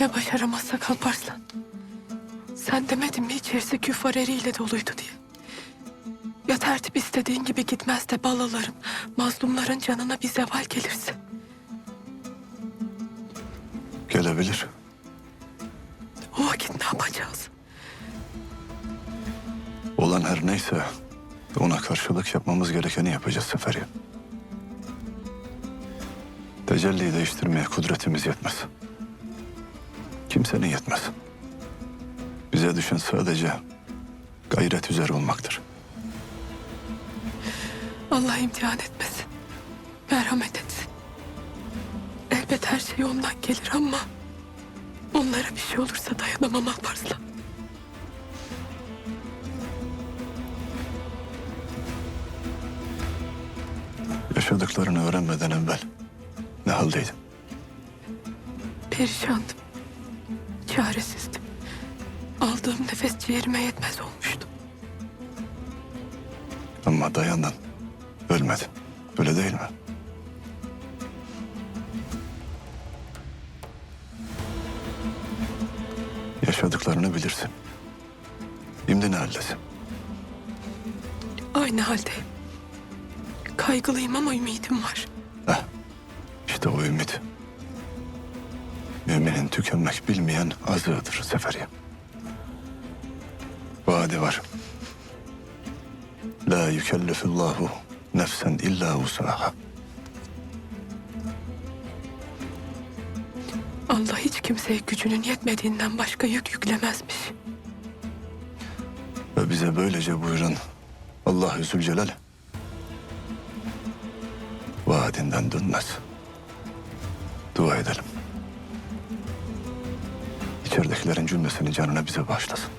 Ya başaramazsak Alparslan? Sen demedin mi içerisi küfar eriyle doluydu diye? Ya tertip istediğin gibi gitmez de balaların, mazlumların canına bir zeval gelirse? Gelebilir. O vakit ne yapacağız? Olan her neyse ona karşılık yapmamız gerekeni yapacağız Seferi. Tecelliyi değiştirmeye kudretimiz yetmez. Kimsenin yetmez. Bize düşen sadece gayret üzere olmaktır. Allah imtihan etmesin. Merhamet etsin. Elbet her şey ondan gelir ama... ...onlara bir şey olursa dayanamam Alparslan. Yaşadıklarını öğrenmeden evvel ne haldeydin? Perişandım. Çaresizdim. Aldığım nefes ciğerime yetmez olmuştu. Ama dayandın. Ölmedin. Öyle değil mi? Yaşadıklarını bilirsin. Şimdi ne haldesin? Aynı haldeyim. Kaygılıyım ama ümidim var. Heh, işte o ümit. Müminin tükenmek bilmeyen azığıdır Seferiye. Vaadi var. La yükellifullahu nefsen illa usaha. Allah hiç kimseye gücünün yetmediğinden başka yük yüklemezmiş. Ve bize böylece buyuran Allah-u Zülcelal vaadinden dönmez. Dua edelim. İçeridekilerin cümlesini canına bize bağışlasın.